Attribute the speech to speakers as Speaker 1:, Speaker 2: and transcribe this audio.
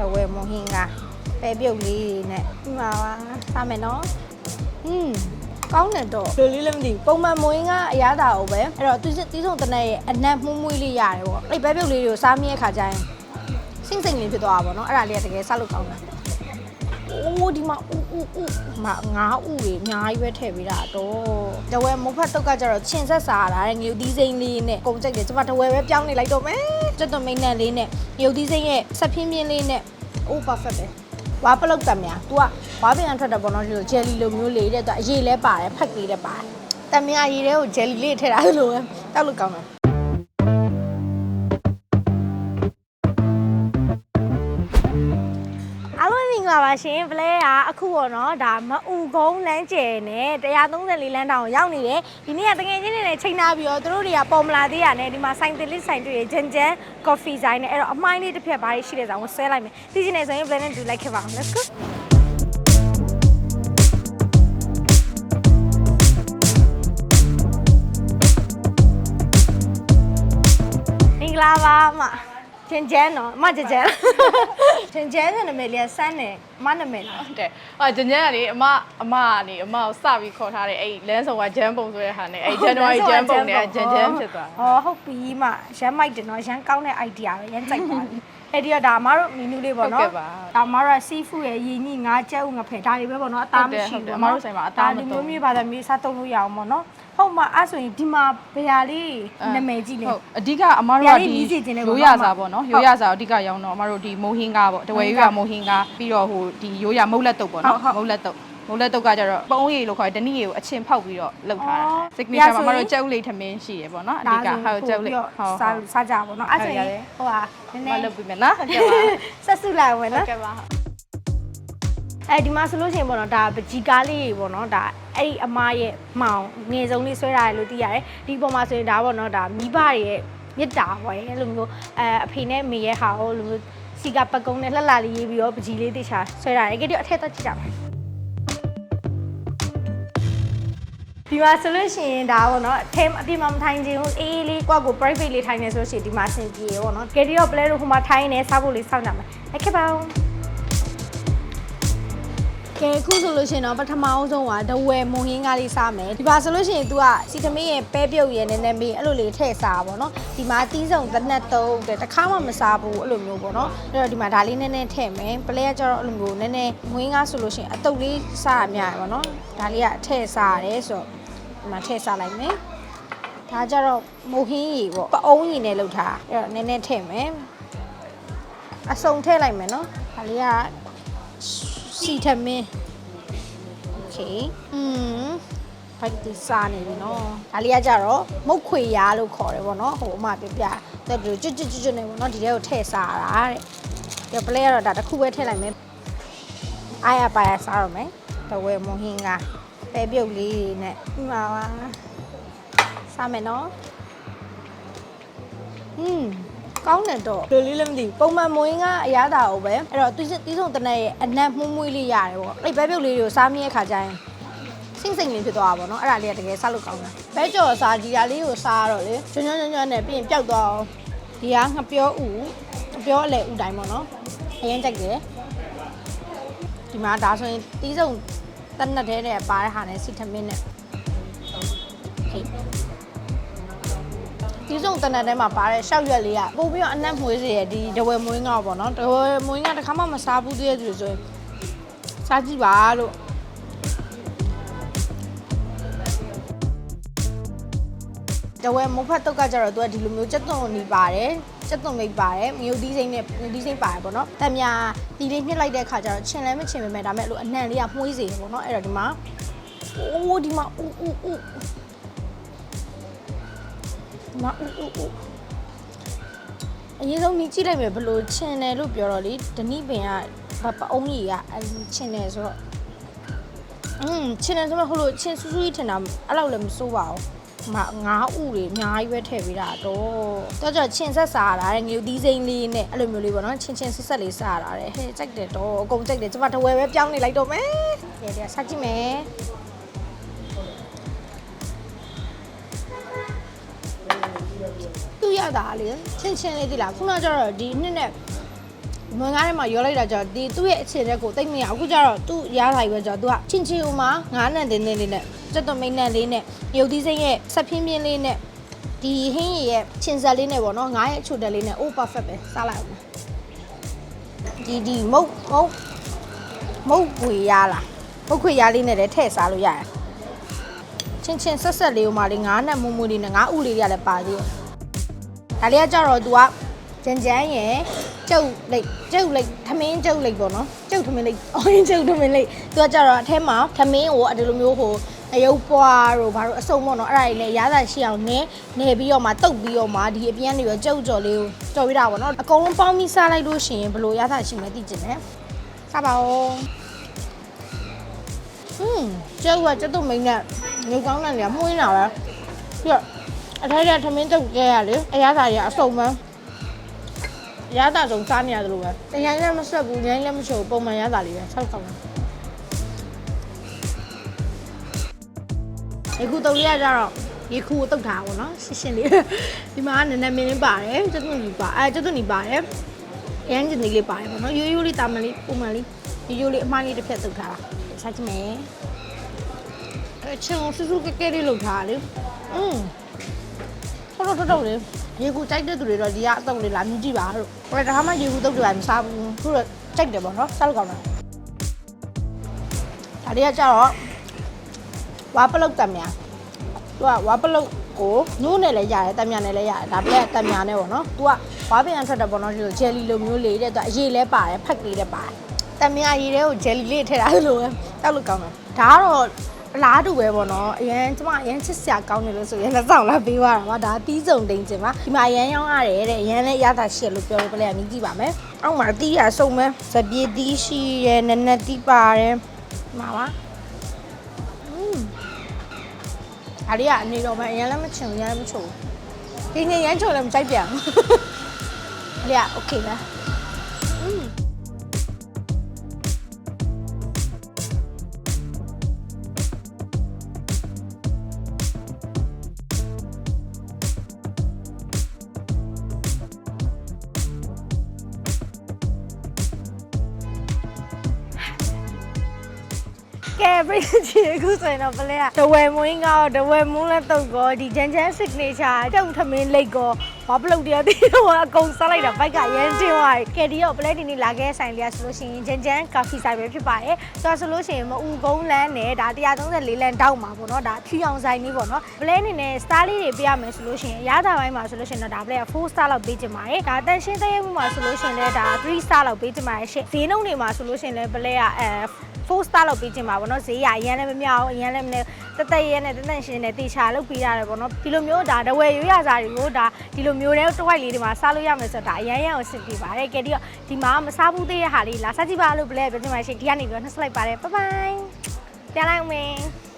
Speaker 1: တဝဲမဟင်းကပဲပြုတ်လေးနဲ့ဒီမှာပါစားမယ်နော်ဟွန်းကောင်းတယ်တော့လူလေးလည်းမသိဘူးပုံမှန်မွေးကအရသာကိုပဲအဲ့တော့သူတီးဆုံးတနက်ရဲ့အနက်မှုမွေးလေးရတယ်ပေါ့အဲ့ပဲပြုတ်လေးတွေကိုစားမြဲခါကျရင်စင့်စိမ်လေးဖြစ်သွားတာပေါ့နော်အဲ့ဒါလေးကတကယ်စားလို့ကောင်းတယ် အိုးဒီမှာဥဥဥမငါးဥတွေအများကြီးပဲထည့်ပေးတာတော့တဝဲမုတ်ဖတ်တုတ်ကကျတော့ချင်းဆက်စားတာတဲ့ငရုတ်သီးစိမ့်လေးနဲ့ကုန်ကြိုက်တယ်ကျမတဝဲပဲပြောင်းနေလိုက်တော့မယ်ကျွတ်သွမိတ်နဲ့လေးနဲ့ငရုတ်သီးစိမ့်ရဲ့ဆက်ဖြင်းဖြင်းလေးနဲ့အိုး perfect ပဲဝါပလုတ်တံများ तू ကဝါပြန်ထွက်တာပေါ့နော်ဒီလို jelly လိုမျိုးလေးတဲ့ तू အရေးလဲပါတယ်ဖက်ကလေးလည်းပါတယ်တံများအရေးတဲ့ကို jelly လေးထည့်တာလို့ပဲတောက်လို့ကောင်းတယ် င်္ဂလာပါရှင်ပလဲကအခုပေါ့နော်ဒါမအူကုန်းလမ်းကျယ်နဲ့134လမ်းတောင်ရောက်နေတယ်ဒီနေ့ကတကယ်ချင်းနေနဲ့ချိန်ထားပြီးတော့သူတို့တွေကပေါ်မလာသေးရနဲ့ဒီမှာဆိုင်တလစ်ဆိုင်တွေ့ရဂျန်ဂျန်ကော်ဖီဆိုင်နဲ့အဲ့တော့အမိုင်းလေးတစ်ဖြက်ဘာတွေရှိလဲဆိုတော့ဆွဲလိုက်မယ်သိချင်နေဆိုရင်ပလဲနဲ့တူလိုက်ခဲ့ပါအောင် let's go မင်္ဂလာပါအမ ဂျန်ဂျန်နော်အမဂျန်ဂျန်ဂျန်ဂျန်ဆိုနာမည်လေးကစမ်းတယ်အမနာမည်လား
Speaker 2: ဟုတ်တယ်။ဟာဂျန်ဂျန်ကလေအမအမကနေအမကိုစပြီးခေါ်ထားတယ်အဲ့လမ်းဆောင်ကဂျန်ပုံဆိုတဲ့ဟာနဲ့အဲ့ဇန်နဝါရီဂျန်ပုံနဲ့ဂျန်ဂျန်ဖြစ်သွားတယ်
Speaker 1: ဟောဟုတ်ပြီမရမ်းမိုက်တယ်နော်ရမ်းကောင်းတဲ့ idea ပဲရမ်းကြိုက်ပါပြီ အဲ့ဒီကဒါအမတို့မီနူးလေးပေါ့နော်ဒါအမတို့က seafood ရဲ့ရည်ညိငါးကြက်ဥငါဖဲဒါတွေပဲပေါ့နော်အသားမရှိဘူး
Speaker 2: အမတို့ဆိုင်မှာအသားမ
Speaker 1: ဒီ
Speaker 2: တုံး
Speaker 1: မျိုးမျိုးပါတာမျိုးစားသုံးလို့ရအောင်ပေါ့နော်ဟုတ်မှာအဲ့ဆိုရင်ဒီမှာဘယ်ဟာလေးနာမည်ကြီးလဲ
Speaker 2: ဟုတ်အဓိကအမတို့ကဒီ
Speaker 1: ပြာလေးမြည်စီခြင်းနဲ့ပေါ့
Speaker 2: ရိုးရစာပေါ့နော်
Speaker 1: ဟုတ်
Speaker 2: ရိုးရစာအဓိကရောင်းတော့အမတို့ဒီမိုဟင်းကားပေါ့တဝဲရိုးရမိုဟင်းကားပြီးတော့ဟိုဒီရိုးရမုတ်လက်တုပ်ပေါ့နော်
Speaker 1: ဟုတ်ဟုတ်
Speaker 2: မုတ်လက်တုပ် မုတ်လက်တုပ်ကကြတော့ပုံးရည်လို့ခေါ်တယ်တနည်းရည်ကိုအချင်းဖောက်ပြီးတော့လုပ်ထားတာ
Speaker 1: အော်
Speaker 2: signature
Speaker 1: ပြဆို
Speaker 2: မှာအမ
Speaker 1: ရင်
Speaker 2: တို့ကျုပ်လေးထမင်းရှိရပေါ့နော်အဓိကဟုတ်ကျုပ်လေး
Speaker 1: ဟုတ်
Speaker 2: ဟုတ်
Speaker 1: စား
Speaker 2: ဟုတ်
Speaker 1: စားကြပါတော့အဲ့ဆိုရင်
Speaker 2: ဟုတ်ရတယ်
Speaker 1: ဟိုဟာနည်းန
Speaker 2: မ
Speaker 1: ည်း
Speaker 2: လုပ်ပြီးမယ်နော်ဟုတ်ကဲ့ပါ
Speaker 1: ဆက်စုလိုက်ဝင်
Speaker 2: ဟုတ်
Speaker 1: နော်
Speaker 2: ကဲ့ပါ
Speaker 1: အဲဒီမှာဆိုလို့ရှိရင်ပေါ့နော်ဒါပကြီးကားလေးတွေပေါ့နော်ဒါအဲ့ဒီအမရဲ့မောင်ငယ်ဆုံးလေးဆွဲထားတယ်လို့သိရတယ်ဒီပုံမှာဆိုရင်ဒါပေါ့နော်ဒါမိဘတွေရဲ့မြစ်တာပေါ့ရဲ့အဲ့လိုမျိုးအဲအဖေနဲ့မေရဲ့ဟာကိုလိုမျိုးစီကပတ်ကုန်းနဲ့လှလှလေးရေးပြီးတော့ပကြီးလေးတိချာဆွဲထားတယ်ကြည့်တော့အထက်တော့ကြည့်ကြပါ ဒီမှာဆိုလို့ရှိရင်ဒါပေါ့နော်အထဲအပြင်မှာမထိုင်ချင်ဘူးအေးအေးလေးကွက်ကို private လေးထိုင်နေဆိုလို့ရှိရင်ဒီမှာအဆင်ပြေရောပေါ့နော်ကြည့်တော့ play လို့ဟိုမှာထိုင်နေစားဖို့လေးစောင့်ကြမယ်လိုက်ခဲ့ပါဦးကဲအခုဆိုလို့ရှိရင်တော့ပထမအောင်ဆုံးကဒဝဲမွန်ဟင်းကားလေးစားမယ်ဒီပါဆိုလို့ရှိရင် तू ကစီသမီးရဲ့ပဲပြုတ်ရဲ့နည်းနည်းမေးအဲ့လိုလေးထည့်စားပါတော့ဒီမှာတီးစုံတစ်နက်သုံးတဲ့တစ်ခါမှမစားဘူးအဲ့လိုမျိုးပေါ့နော်အဲ့တော့ဒီမှာဒါလေးနည်းနည်းထည့်မယ်ပလဲကကျတော့အဲ့လိုမျိုးနည်းနည်းမွင်းကားဆိုလို့ရှိရင်အတုပ်လေးစားရများတယ်ပေါ့နော်ဒါလေးကထည့်စားရတယ်ဆိုတော့ ဒီမှာထည့်စားလိုက်မယ်ဒါကြတော့မုန်ဟင်းရီပေါ့ပအုံးရီနဲ့လုပ်ထားအဲ့တော့နည်းနည်းထည့်မယ်အစုံထည့်လိုက်မယ်နော်ဒါလေးက စီထမင်းโอเคอืมဘိုက်ဒီစားနေပြီနော်ဒါလေးကကြတော့မုတ်ခွေရားလို့ခေါ်တယ်ဗောနော်ဟိုအမပြပြတဲ့တူကျွတ်ကျွတ်ကျွတ်နေဗောနော်ဒီထဲကိုထည့်စားတာတဲ့ဒီပလဲကတော့ဒါတစ်ခုပဲထည့်လိုက်မယ်အားရပါရစားရမယ်တဝဲမွန်ဟင်းက ပဲပြုတ်လေးနဲ့ဒီမှာပါစားမယ်နော်อืมကောင်းတယ်တော့လူလေးလည်းမသိဘူးပုံမှန်မွေးကအရသာကိုပဲအဲ့တော့သူတီးဆုံးတနက်ရဲ့အနက်မှုမွေးလေးရတယ်ပေါ့အဲ့ပဲပြုတ်လေးတွေကိုစားမြဲခါကျရင်စင့်စိမ်လေးဖြစ်သွားတာပေါ့နော်အဲ့ဒါလေးကတကယ်စားလို့ကောင်းတယ်ဘဲကြော်စားဒီဟာလေးကိုစားတော့လေကျွန်းကျွန်းကျွန်းကျွန်းနဲ့ပြီးရင်ပျောက်သွားအောင်ဒီကငပြောဥငပြောအလဲဥတိုင်းပေါ့နော်အရင်ကြိုက်တယ်ဒီမှာဒါဆိုရင်တီးဆုံး တနက်သေးတဲ့ပါတဲ့ဟာနဲ့စီထမင်းနဲ့ဟေးဒီစုံတနက်ထဲမှာပါတဲ့ရှောက်ရွက်လေးကပို့ပြီးတော့အနက်မွေးစေရဒီဒဝဲမွေးငေါ့ပေါ့နော်ဒဝဲမွေးငေါ့တစ်ခါမှမစားဘူးတည်းဆိုဆိုရင်စားကြည့်ပါလို့ဒဝဲမုတ်ဖတ်တုတ်ကကြတော့သူကဒီလိုမျိုးစက်သွန်နေပါတယ် စက်သွန်မိတ်ပါတယ်မြုပ်သီးစိမ့်နဲ့မြုပ်သီးစိမ့်ပါတယ်ပေါ့နော်တံမြာတီလေးညှစ်လိုက်တဲ့ခါကျတော့ချင်လဲမချင်ပေမဲ့ဒါမဲ့အဲ့လိုအနှံလေးကမှုေးစေရပေါ့နော်အဲ့တော့ဒီမှာအိုးဒီမှာဥဥဥမအူအူအူအရင်ဆုံးမြင်ကြည့်လိုက်မယ်ဘလို့ချင်တယ်လို့ပြောတော့လေဒနိပင်ကဘပအုံးကြီးကအဲချင်တယ်ဆိုတော့อืมချင်တယ်ဆိုတော့ဟိုလိုချင်ဆူဆူကြီးထင်တာအဲ့လောက်လည်းမစိုးပါဘူး မငါးဥတွေအများကြီးပဲထည့်ပေးတာတော့တော့ကျချင်ဆက်စားတာတဲ့ငရုတ်သီးစိမ့်လေးနဲ့အဲ့လိုမျိုးလေးပေါ့နော်ချင်ချင်ဆက်ဆက်လေးစားတာတဲ့ဟဲ့ကြိုက်တယ်တော့အကုန်ကြိုက်တယ်ကျမတဝဲပဲပြောင်းနေလိုက်တော့မယ်ကဲဒါစားကြည့်မယ်သူရတာလေချင်းချင်းလေးဒီလားခုနကကျတော့ဒီနှစ်နဲ့ မွန်ကားထဲမှာရောလိုက်တာကြောင့်ဒီသူ့ရဲ့အခြေတဲ့ကိုတိတ်မရအခုကျတော့သူ့ရထားပြီပဲကြောင့်သူကချင်းချင်းဦးမှာငါးနံတင်းတင်းလေးနဲ့စက်သွမိတ်နံလေးနဲ့ရုပ်သီးစိမ့်ရဲ့ဆက်ပြင်းပြင်းလေးနဲ့ဒီဟင်းရည်ရဲ့ချင်းဆက်လေးနဲ့ပေါ့နော်ငါးရဲ့အချိုတက်လေးနဲ့ oh perfect ပဲစားလိုက်အောင်ဒီဒီမုတ်မုတ်မုတ်ခွေရလားမုတ်ခွေရလေးနဲ့လည်းထည့်စားလို့ရတယ်ချင်းချင်းဆက်ဆက်လေးဦးမှာလေးငါးနံမူမူလေးနဲ့ငါးဥလေးတွေကလည်းပါသေးတယ်ဒါလေးကကြတော့ तू ကကြမ်းကြမ်းရယ် ကျုပ်လိတ်ကျုပ်လိတ်ထမင်းကျုပ်လိတ်ပေါ့နော်ကျုပ်ထမင်းလိတ်အော်ကျုပ်ထမင်းလိတ် तू ကကြတော့အထဲမှာထမင်းကိုအဲ့ဒီလိုမျိုးဟိုအယုတ်ပွားတို့ဘာလို့အစုံပေါ့နော်အဲ့ဒါကြီးလည်းရသာရှိအောင်နဲနေပြီးတော့မှတုတ်ပြီးတော့မှဒီအပြန်တွေရောကျုပ်ကြော်လေးကိုကြော်ရတာပေါ့နော်အကုန်လုံးပေါင်းပြီးစားလိုက်လို့ရှိရင်ဘယ်လိုရသာရှိမလဲသိကျင်တယ်စားပါဦးอืมကျုပ်ကကျုပ်တို့မိန်းနဲ့ငုတ်ကောင်းတဲ့နေရာမှုန်းနေတာပဲပြီးတော့အထိုက်ရထမင်းတုတ်ကျဲရလေအရသာကြီးအစုံပဲ ရသာဆုံးစားနေရတယ်လို့ပဲတရိုင်းလည်းမဆက်ဘူးရိုင်းလည်းမချိုးပုံမှန်ရသာလေးပဲဆောက်ကောင်းတယ်ရေခုတုံးလေးကကြတော့ရေခုကိုတုတ်ထားပါဘောနော်ရှင်းရှင်းလေးဒီမှာကနည်းနည်းမင်းလေးပါတယ်ကျွတ်သွန်ကြီးပါအဲကျွတ်သွန်ကြီးပါတယ်အရန်ဂျင်လေးလေးပါတယ်ပေါ့နော်ရိုးရိုးလေးတာမန်လေးပုံမှန်လေးရိုးရိုးလေးအမှားလေးတစ်ဖြတ်တုတ်ထားတာစားကြည့်မယ်အဲချောင်းဆူဆူကဲကဲလေးလုပ်ထားတာလေอืมတော်တော်တော်တော်လေး ရေခုကြိုက်တဲ့သူတွေတော့ဒီကအတုပ်လေးလာမြည်ကြည့်ပါလို့ဟိုတခါမှရေခုတုတ်တွေမစားဘူးခုတော့ကြိုက်တယ်ပေါ့နော်စားလို့ကောင်းတယ်ဒါတွေကကြတော့ဝါပလုတ်တံမြာသူကဝါပလုတ်ကိုညိုးနဲ့လည်းရတယ်တံမြာနဲ့လည်းရတယ်ဒါပြက်တံမြာနဲ့ပေါ့နော်သူကဝါပင်အထွက်တယ်ပေါ့နော်ဒီလိုဂျယ်လီလိုမျိုးလေးတဲ့သူအရေးလဲပါတယ်ဖက်ကလေးလည်းပါတယ်တံမြာရည်တဲ့ကိုဂျယ်လီလေးထည့်တာလို့ပဲတောက်လို့ကောင်းတယ်ဒါကတော့ အလားတူပဲပေါ့နော်အရန်ကျမအရန်ချစ်စရာကောင်းတယ်လို့ဆိုရင်လက်ဆောင်လာပေးသွားတာပါဒါတီးစုံတင်ချင်ပါဒီမှာအရန်ရောင်းရတယ်တဲ့အရန်လည်းရတာရှစ်လို့ပြောလို့ပြလဲမြည်ကြည့်ပါမယ်အောက်မှာတီးရစုံမဲစပြေးတီးရှိရယ်နက်နက်တီးပါတယ်ဒီမှာပါอืม ဒါလေးကအနေတော့မှအရင်လည်းမချင်ဘူးရမ်းလည်းမချို့ဘူးဒီနေ့ရမ်းချို့လည်းမကြိုက်ပြန်ဘူးဒါလေးကโอเคလား ကဲပြည့်ချီအခုဆိုရင်တော့ပလဲကဒဝဲမွင်းကောတဝဲမွန်းလည်းတုတ်ကောဒီဂျန်ဂျန် signature တုံထမင်းလိတ်ကောဘာပလုတ်တရားပြီးတော့အကုန်စားလိုက်တာဘိုက်ကရမ်းတင်းသွားတယ်ကဲဒီတော့ပလဲဒီနေ့လာခဲ့ဆိုင်လေးကဆိုလို့ရှိရင်ဂျန်ဂျန်ကာဖီဆိုင်ပဲဖြစ်ပါတယ်ဆိုတော့ဆိုလို့ရှိရင်မအူကုန်းလန်းနဲ့ဒါ134လမ်းတောက်မှာပေါ့နော်ဒါဖြူအောင်ဆိုင်လေးပေါ့နော်ပလဲအနေနဲ့ star လေးတွေပေးရမယ်ဆိုလို့ရှိရင်ရတာပိုင်းမှာဆိုလို့ရှိရင်တော့ဒါပလဲက4 star လောက်ပေးချင်ပါတယ်ဒါတန်ရှင်းတဲ့မှုမှာဆိုလို့ရှိရင်လည်းဒါ3 star လောက်ပေးချင်ပါတယ်ရှင့်ဈေးနှုန်းတွေမှာဆိုလို့ရှိရင်လည်းပလဲကအဲ 4 star လောက်ပေးချင်ပါဗောနော်ဈေးရအရင်လည်းမမြောက်အရင်လည်းမနေတက်တက်ရဲနဲ့တက်တက်ရှင်းနဲ့တေချာလောက်ပေးရတယ်ဗောနော်ဒီလိုမျိုးဒါတဝယ်ရွရစာတွေကိုဒါဒီလိုမျိုးတဲ့တစ်ဝိုက်လေးတွေမှာစားလို့ရမယ်ဆိုတော့ဒါအရင်ရအောင်စစ်ပြပါတယ်ကဲဒီတော့ဒီမှာမစားဘူးသေးတဲ့ဟာလေးလာစားကြည့်ပါလို့ဘလဲပြောချင်ပါရှင်ဒီကနေပြီးတော့နှက်စလိုက်ပါတယ်ဘိုင်ဘိုင်ပြန်လိုက်အောင်မယ်